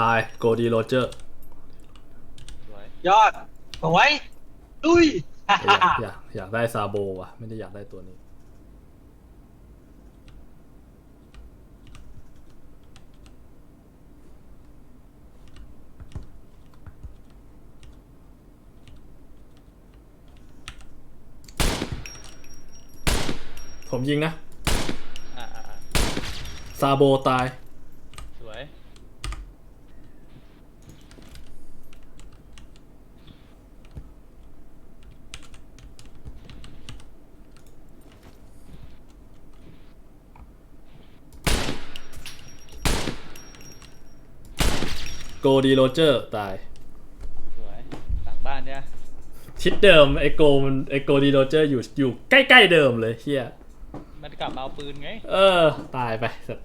ตายโกดีโรเจอร์สวยยอดสวยลุยอยากอยากอยากได้ซาโบว่ะ ไม่ได้อยากได้ตัวนี้ ผมยิงนะ อ่าอ่าอ่าซาโบตายสวย โกดีโรเจอร์ตาย สวยหลังบ้านเนี่ยชิดเดิมไอโกมันไอโกดีโรเจอร์อยู่อยู่ใกล้ๆเดิมเลยเฮียมันกลับมาเอาปืนไง เออ ตายไปสัตว์